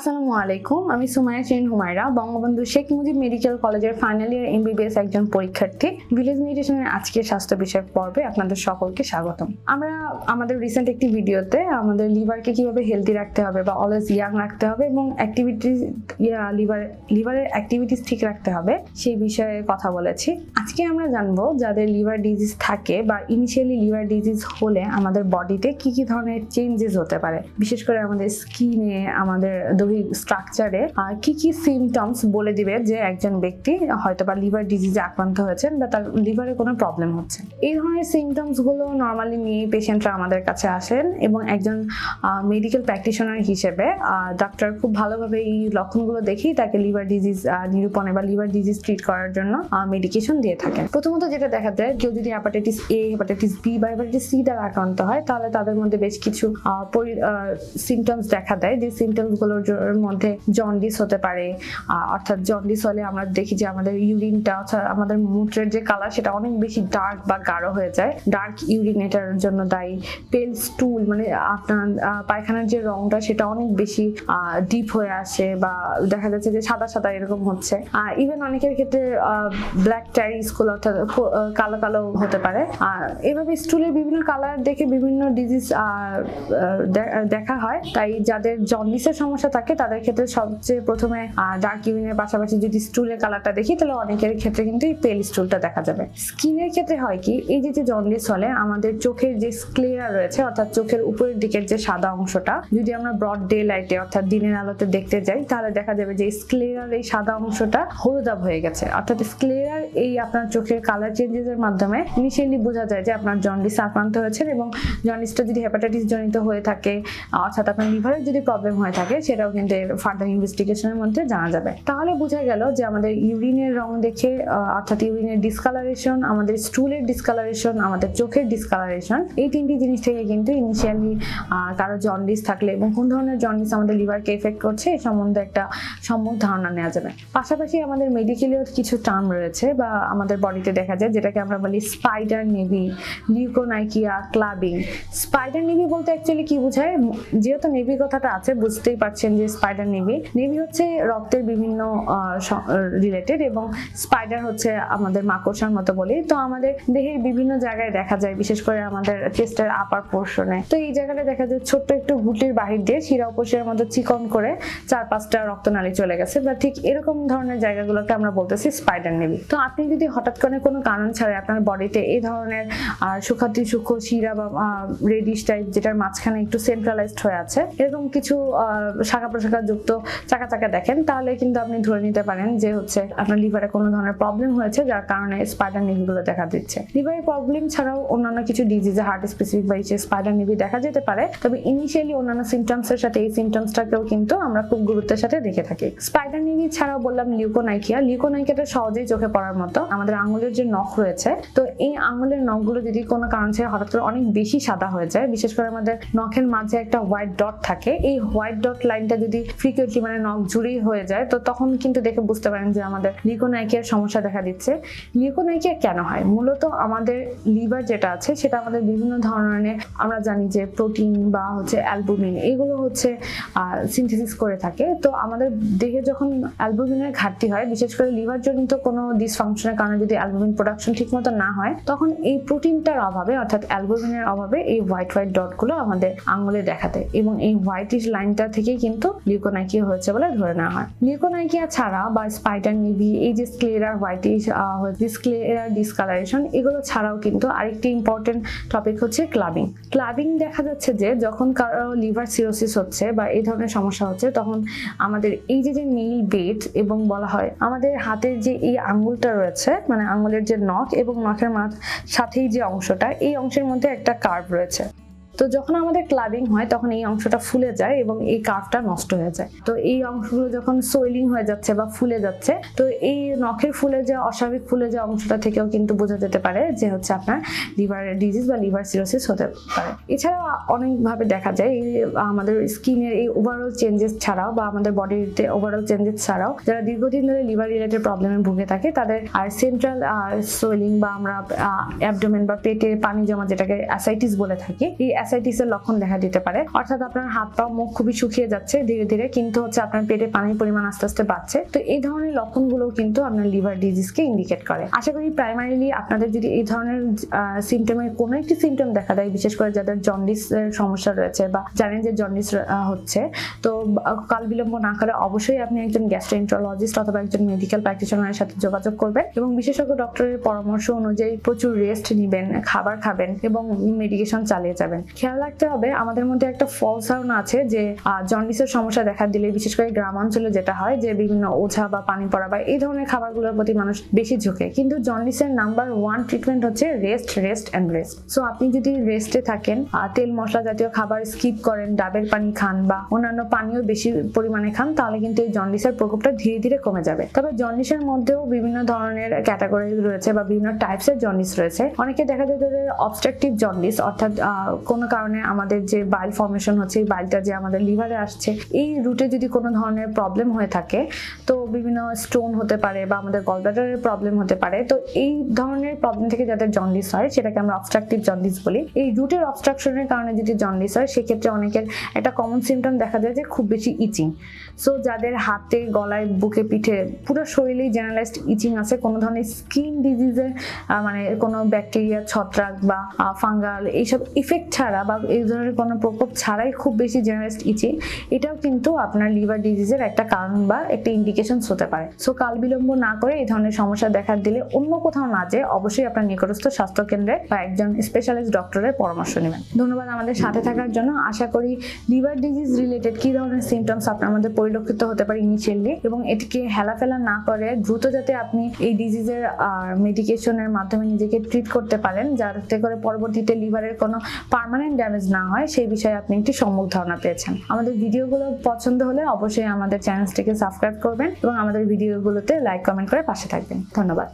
আসসালামু আলাইকুম, আমি সুমায়া শিরিন হুমায়রা, বঙ্গবন্ধু শেখ মুজিব মেডিকেল কলেজের ফাইনাল ইয়ার এমবিবিএস একজন পরীক্ষার্থী। ভিলেজ নিউট্রিশনের আজকের স্বাস্থ্য বিষয়ক পর্বে আপনাদের সকলকে স্বাগতম। আমরা আমাদের রিসেন্ট একটি ভিডিওতে আমাদের লিভারকে কীভাবে হেলদি রাখতে হবে বা অলওয়েজ ইয়াং রাখতে হবে এবং অ্যাক্টিভিটিস লিভার লিভারের অ্যাক্টিভিটিস ঠিক রাখতে হবে সেই বিষয়ে কথা বলেছি। আজকে আমরা জানব যাদের লিভার ডিজিজ থাকে বা ইনিশিয়ালি লিভার ডিজিজ হলে আমাদের বডিতে কি কি ধরনের চেঞ্জেস হতে পারে। বিশেষ করে আমাদের স্কিনে আমাদের দৈহিক স্ট্রাকচারে কি কি সিমটমস বলে দিবে যে একজন ব্যক্তি হয়তো বা লিভার ডিজিজে আক্রান্ত হয়েছেন বা তার লিভারে কোনো প্রবলেম হচ্ছে? এই ধরনের সিমটমসগুলো নর্মালি নিয়ে পেশেন্টরা আমাদের কাছে আসেন এবং একজন মেডিকেল প্র্যাকটিশনার হিসেবে ডাক্তার খুব ভালোভাবে এই লক্ষণগুলো দেখেই তাকে লিভার ডিজিজ নিরূপণে বা লিভার ডিজিজ ট্রিট করার জন্য মেডিকেশন দিয়ে থাকেন। প্রথমত যেটা দেখা যায়, কেউ যদি হেপাটাইটিস এ হেপাটাইটিস বি বা হেপাটাইটিস সি দ্বারা আক্রান্ত হয়, তাহলে তাদের মধ্যে বেশ কিছু সিমটমস দেখা দেয়। যে সিমটমস জ- মধ্যে জন্ডিস হতে পারে অর্থাৎ জন্ডিস হলে আমরা দেখি যে আমাদের ইউরিনটা অর্থাৎ আমাদের মূত্রের যে কালার সেটা অনেক বেশি ডার্ক বা গাঢ় হয়ে যায়। ডার্ক ইউরিন এটার জন্য দায়ী। পেল স্টুল মানে আপনার পায়খানার যে রংটা সেটা অনেক বেশি ডিপ হয়ে আসে বা দেখা যাচ্ছে যে সাদা সাদা এরকম হচ্ছে। ইভেন অনেকের ক্ষেত্রে ব্ল্যাক টাইরি স্কুল অর্থাৎ কালো কালো হতে পারে। আর এভাবে স্টুলের বিভিন্ন কালার দেখে বিভিন্ন ডিজিজ দেখা হয়। তাই যাদের জন্ডিসের সমস্যা থাকে তাদের ক্ষেত্রে সবচেয়ে প্রথমে ডার্ক ইউরিনের পাশাপাশি যদি স্টুলের কালারটা দেখি, তাহলে অনেকের ক্ষেত্রে কিন্তু এই পেল স্টুলটা দেখা যাবে। স্কিনের ক্ষেত্রে হয় কি, এই যে যে জন্ডিস হলে আমাদের চোখের যে স্ক্লেরা রয়েছে, অর্থাৎ চোখের উপরের দিকের যে সাদা অংশটা, যদি আমরা ব্রড ডে লাইটে অর্থাৎ দিনের আলোতে দেখতে যাই, তাহলে দেখা যাবে যে স্ক্লেরার এই সাদা অংশটা হলুদাভ হয়ে গেছে। অর্থাৎ স্ক্লেরার এই আপনার চোখের কালার চেঞ্জেস এর মাধ্যমে ইনিশিয়ালি বোঝা যায় যে আপনার জন্ডিস আক্রান্ত হয়েছেন এবং জন্ডিসটা যদি হেপাটাইটিস জনিত হয়ে থাকে, অর্থাৎ আপনার লিভারের যদি প্রবলেম হয়ে থাকে, সেটাও কিন্তু ফার্দার ইনভেস্টিগেশনের মধ্যে জানা যাবে। তাহলে বোঝা গেল যে আমাদের ইউরিনের রং দেখে অর্থাৎ ইউরিনের ডিসকালারেশন আমাদের স্টুলের ডিসকালারেশন আমাদের চোখের ডিসকালারেশন এই তিনটি জিনিস থেকে কিন্তু ইনিশিয়ালি কারও জন্ডিস থাকলে এবং কোন ধরনের জন্ডিস আমাদের লিভারকে এফেক্ট করছে, এ সম্বন্ধে একটা সম্যক ধারণা নেওয়া যাবে। পাশাপাশি আমাদের মেডিকেলীয় কিছু টার্ম রয়েছে বা আমাদের বডিতে দেখা যায়, যেটাকে আমরা বলি spider nevi leukonychia clubbing spider nevi বলতে অ্যাকচুয়ালি কি বোঝায়? যেহেতু নেভি কথাটা আছে, বুঝতেই পারছেন যে স্পাইডার নেভি। নেভি হচ্ছে রক্তের বিভিন্ন রিলেটেড এবং স্পাইডার হচ্ছে আমাদের মাকড়সার মতো বলি। তো আমাদের দেহের বিভিন্ন জায়গায় দেখা যায়, বিশেষ করে আমাদের চেস্টের আপার পোর্শনে তো এই জায়গাটা দেখা যায় ছোট্ট একটু গুটির বাহির দিয়ে, শিরা উপশিরার মতো চিকন করে চার পাঁচটা রক্তনালী চলে গেছে। বা ঠিক এরকম ধরনের জায়গাগুলোকে আমরা বলতেছি স্পাইডার নেভি। তো আপনি যদি হঠাৎ করে কোনো কারণ ছাড়া আপনার বডিতে এই ধরনের আর সুখাতি সূক্ষ্ম শিরা বা রেডিশ টাইপ যেটার মাঝখানে একটু সেন্ট্রালাইজড হয়ে আছে, এরকম কিছু শাখা প্রশাখা যুক্ত চাকা চাকা দেখেন, তাহলে কিন্তু আপনি ধরে নিতে পারেন যে হচ্ছে আপনার লিভারে কোনো ধরনের প্রবলেম হয়েছে, যার কারণে স্পাইডার নিভিগুলো দেখা দিচ্ছে। লিভারের প্রবলেম ছাড়াও অন্যান্য কিছু ডিজিজে হার্ট স্পেসিফিক বা স্পাইডার নিভি দেখা যেতে পারে, তবে ইনিশিয়ালি অন্যান্য সিমটমস এর সাথে এই সিমটমসটাকেও কিন্তু আমরা খুব গুরুত্বের সাথে দেখে থাকি। স্পাইডার নিভি ছাড়াও বললাম লিউকোনাইকিয়া লিউকোনাইকিয়াটা সহজেই চোখে পড়ার মতো। আমাদের আঙুলের যে নখ রয়েছে, তো এই আঙুলের নখগুলো যদি কোনো কারণ ছাড়া হঠাৎ করে অনেক বেশি সাদা হয়ে যায়, বিশেষ করে আমাদের নখের মাঝে একটা হোয়াইট ডট থাকে, এই হোয়াইট ডট লাইনটা যদি ফ্রিকুয়েন্টলি মানে নখ জুড়েই হয়ে যায়, তো তখন কিন্তু দেখে বুঝতে পারেন যে আমাদের লিউকোনাইকিয়ার সমস্যা দেখা দিচ্ছে। লিউকোনাইকিয়া কেন হয়? মূলত আমাদের লিভার যেটা আছে, সেটা আমাদের বিভিন্ন ধরনের আমরা জানি যে প্রোটিন বা হচ্ছে অ্যালবুমিন এগুলো হচ্ছে সিনথেসিস করে থাকে। তো আমাদের দেহে যখন অ্যালবুমিনের ঘাটতি হয়, বিশেষ করে লিভার জনিত কোনো ডিসফাংশনের কারণে যদি অ্যালবুমিন প্রোডাকশন ঠিকমতো না হয়, তখন এই প্রোটিনটার অভাবে, অর্থাৎ অ্যালবুমিনের অভাবে এই হোয়াইট হোয়াইট ডটগুলো আমাদের আঙুলে দেখা দেয় এবং এই হোয়াইটিশ লাইনটা থেকেই কিন্তু লিউকোনাইকিয়া হয়েছে বলে ধরে নেওয়া হয়। লিউকোনাইকিয়া ছাড়া বা স্পাইডার নিবি এই যে স্ক্লেরার হোয়াইটিশ স্ক্লেরার ডিসকালারেশন এগুলো ছাড়াও কিন্তু আরেকটি ইম্পর্টেন্ট টপিক হচ্ছে ক্লাবিং ক্লাবিং দেখা যাচ্ছে যে যখন কারও লিভার সিরোসিস হচ্ছে বা এই ধরনের সমস্যা হচ্ছে, তখন আমাদের এই যে যে নীল বেট এবং বলা হয় আমাদের হাতের যে এই আঙ্গুলটা রয়েছে মানে আঙ্গুলের যে নখ এবং নখের মাঝ সাথেই যে অংশটা, এই অংশের মধ্যে একটা কার্ভ রয়েছে। তো যখন আমাদের ক্লাবিং হয়, তখন এই অংশটা ফুলে যায় এবং এই কার্ভটা নষ্ট হয়ে যায়। তো এই অংশগুলো যখন সোয়েলিং হয়ে যাচ্ছে বা ফুলে যাচ্ছে, তো এই নখের ফুলে যে অস্বাভাবিক ফুলে যে অংশটা থেকেও কিন্তু বোঝা যেতে পারে যে হচ্ছে আপনার লিভার ডিজিজ বা লিভার সিরোসিস হতে পারে। এছাড়াও অনেকভাবে দেখা যায় এই আমাদের স্কিনের এই ওভারঅল চেঞ্জেস ছাড়াও বা আমাদের বডিতে ওভারঅল চেঞ্জেস ছাড়াও যারা দীর্ঘদিন ধরে লিভার রিলেটেড প্রবলেমে ভুগে থাকে, তাদের আর সেন্ট্রাল সোয়েলিং বা আমরা অ্যাবডোমেন বা পেটে পানি জমা যেটাকে অ্যাসাইটিস বলে থাকি, এই অ্যাসাইটিস এর লক্ষণ দেখা দিতে পারে। অর্থাৎ আপনার হাত পা মুখ খুবই শুকিয়ে যাচ্ছে ধীরে ধীরে, কিন্তু হচ্ছে আপনার পেটে পানির পরিমাণ আস্তে আস্তে বাড়ছে। তো এই ধরনের লক্ষণগুলো কিন্তু আপনার লিভার ডিজিজকে ইন্ডিকেট করে। আশা করি প্রাইমারিলি আপনাদের যদি এই ধরনের সিমটমের কোনো একটি সিমটম দেখা দেয়, বিশেষ করে যাদের জন্ডিস এর সমস্যা রয়েছে বা জানেন যে জন্ডিস হচ্ছে, তো কাল বিলম্ব না করে অবশ্যই আপনি একজন গ্যাস্ট্রোএন্টারোলজিস্ট অথবা একজন মেডিকেল প্র্যাকটিশনারের সাথে যোগাযোগ করবেন এবং বিশেষজ্ঞ ডক্টরের পরামর্শ অনুযায়ী প্রচুর রেস্ট নেবেন, খাবার খাবেন এবং মেডিকেশন চালিয়ে যাবেন। খেয়াল রাখতে হবে, আমাদের মধ্যে একটা ফলস ধারণা আছে যে জন্ডিসের সমস্যা দেখা দিলে, বিশেষ করে গ্রাম অঞ্চলে যেটা হয় যে, বিভিন্ন ওঝা বা পানি পড়া বা এই ধরনের খাবারগুলোর প্রতি মানুষ বেশি ঝুঁকে। কিন্তু জন্ডিসের নাম্বার ওয়ান ট্রিটমেন্ট হচ্ছে rest rest and rest so আপনি যদি রেস্টে থাকেন তেল মশলা জাতীয় খাবার স্কিপ করেন, ডাবের পানি খান বা অন্যান্য পানীয় বেশি পরিমাণে খান, তাহলে কিন্তু এই জন্ডিসের প্রকোপটা ধীরে ধীরে কমে যাবে। তবে জন্ডিসের মধ্যেও বিভিন্ন ধরনের ক্যাটাগরি রয়েছে বা বিভিন্ন টাইপসের জন্ডিস রয়েছে। অনেকে দেখা যায় যাদের অবস্ট্রাকটিভ জন্ডিস অর্থাৎ কোনো কারণে আমাদের যে বাইল ফর্মেশন হচ্ছে, এই বাইলটা যে আমাদের লিভারে আসছে, এই রুটে যদি কোনো ধরনের প্রবলেম হয়ে থাকে, তো বিভিন্ন স্টোন হতে পারে বা আমাদের গলব্লাডারের প্রবলেম হতে পারে, তো এই ধরনের প্রবলেম থেকে যাদের জন্ডিস হয়, সেটাকে আমরা অবস্ট্রাকটিভ জন্ডিস বলি। এই রুটের অবস্ট্রাকশনের কারণে যদি জন্ডিস হয়, সেক্ষেত্রে অনেকের একটা কমন সিমটম দেখা যায় যে খুব বেশি ইচিং সো যাদের হাতে, গলায়, বুকে, পিঠে পুরো শরীরেই জেনারেলাইজড ইচিং আছে, কোনো ধরনের স্কিন ডিজিজের মানে কোনো ব্যাকটেরিয়া ছত্রাক বা ফাঙ্গাল এইসব ইফেক্ট ছাড়া বা এই ধরনের কোনো প্রকোপ ছাড়াই খুব বেশি জেনারেলাইজড ইচিং, এটাও কিন্তু আপনার লিভার ডিজিজের একটা কারণ বা একটা ইন্ডিকেশনস হতে পারে। সো কাল বিলম্ব না করে এই ধরনের সমস্যা দেখা দিলে অন্য কোথাও না যেয়ে অবশ্যই আপনার নিকটস্থ স্বাস্থ্য কেন্দ্রে বা একজন স্পেশালিস্ট ডক্টরের পরামর্শ নেবেন। ধন্যবাদ আমাদের সাথে থাকার জন্য। আশা করি লিভার ডিজিজ রিলেটেড কি ধরনের সিমটমস আপনার মধ্যে পরিলক্ষিত হতে পারে ইনিশিয়ালি এবং এটিকে হেলাফেলা না করে দ্রুত যাতে আপনি এই ডিজিজের মেডিকেশনের মাধ্যমে নিজেকে ট্রিট করতে পারেন, যাতে করে পরবর্তীতে লিভারের কোনো পার্মানেন্ট ড্যামেজ না হয়, সেই বিষয়ে আপনি একটি সম্মুখ ধারণা পেয়েছেন। আমাদের ভিডিওগুলো পছন্দ হলে অবশ্যই আমাদের চ্যানেলটিকে সাবস্ক্রাইব করবেন এবং আমাদের ভিডিওগুলোতে লাইক কমেন্ট করে পাশে থাকবেন। ধন্যবাদ।